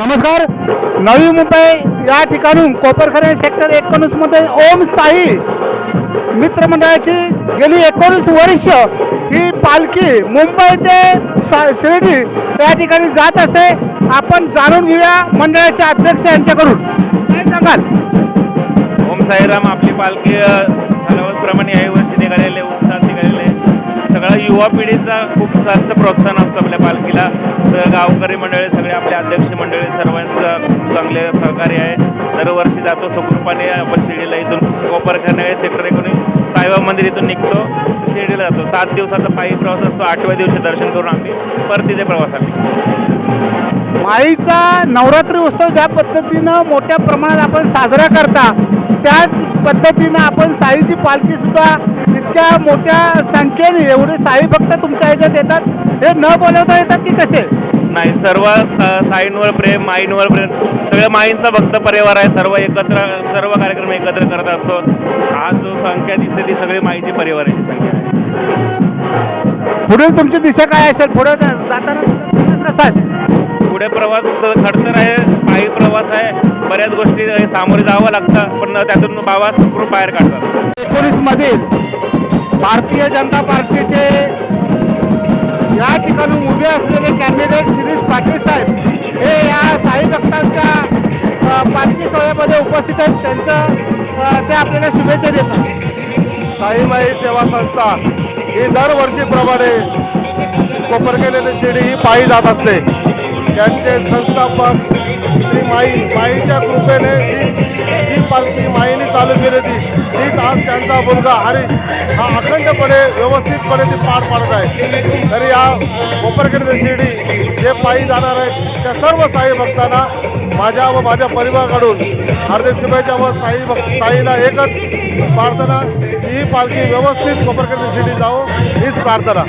नमस्कार. नवी मुंबई या ठिकाणून कोपरखरे सेक्टर एकोणीसमध्ये ओम साई मित्रमंडळाची गेली एकोणीस वर्ष ही पालखी मुंबई ते शिर्डी या ठिकाणी जात असते. आपण जाणून घेऊया मंडळाचे अध्यक्ष यांच्याकडून. काय सांगाल? ओम साईराम आपली पालखी अ, ठरवल्याप्रमाणे याही वर्षी निघालेले सगळ्या युवा पिढीचा खूप जास्त प्रोत्साहन असतं आपल्या पालखीला. तर गावकरी मंडळी सगळे आपले अध्यक्ष मंडळी सर्वांचं खूप चांगले सहकार्य आहे. दरवर्षी जातो सुखरूपाने आपण शिर्डीला इथून कोपरखाने सेक्टर एकोणीस साईबाबा मंदिर इथून निघतो. शिर्डीला जातो. सात दिवसाचा पायी प्रवास असतो आठव्या दिवशी दर्शन करून आम्ही परत तिथे प्रवासाला माईचा नवरात्री उत्सव ज्या पद्धतीनं मोठ्या प्रमाणात आपण साजरा करता त्याच पद्धतीनं आपण साईची पालखी सुद्धा इतक्या मोठ्या संख्येने एवढे साई भक्त तुमच्या ह्याच्यात येतात. हे न बोलवता येतात की कसे? नाही सर्व साईंवर प्रेम माईंवर प्रेम सगळ्या माईंचा भक्त परिवार आहे. सर्व एकत्र सर्व कार्यक्रम एकत्र करत असतो. आज जो संख्या दिसते ती सगळी माईची परिवाराची संख्या आहे. पुढील तुमची दिशा काय असेल? पुढे जाताना कसा असेल पुढे प्रवास खडतर आहे पायी प्रवास आहे बऱ्याच गोष्टी सामोरे जावं लागतं पण त्यातून बाबा सुखरूप बाहेर काढतात. एकोणीस मधील भारतीय जनता पार्टीचे या ठिकाणी उभे असलेले कॅन्डिडेट शिरीष पाटील साहेब हे या साई भक्तांच्या पालखी सोहळ्यामध्ये उपस्थित आहेत. त्यांचं ते आपल्याला शुभेच्छा देतात. साईमाई सेवा संस्था ही दरवर्षीप्रमाणे कोपरखेड ते शिर्डी ही पायी जात असते. त्यांचे संस्थापक श्री माई माईच्या कृपेने ही जी पालखी माईने चालू केली होती. तीच आज त्यांचा मुलगा हरीश हा अखंडपणे व्यवस्थितपणे ती पार पाडत आहे. तरी या कोपरखेड शिर्डी जे पायी जाणार आहेत त्या सर्व साई भक्तांना माझ्या व माझ्या परिवाराकडून हार्दिक शुभेच्छा व साई भक्त साईला एकच प्रार्थना ही पालखी व्यवस्थित कोपरखेड शिर्डी जावो हीच प्रार्थना.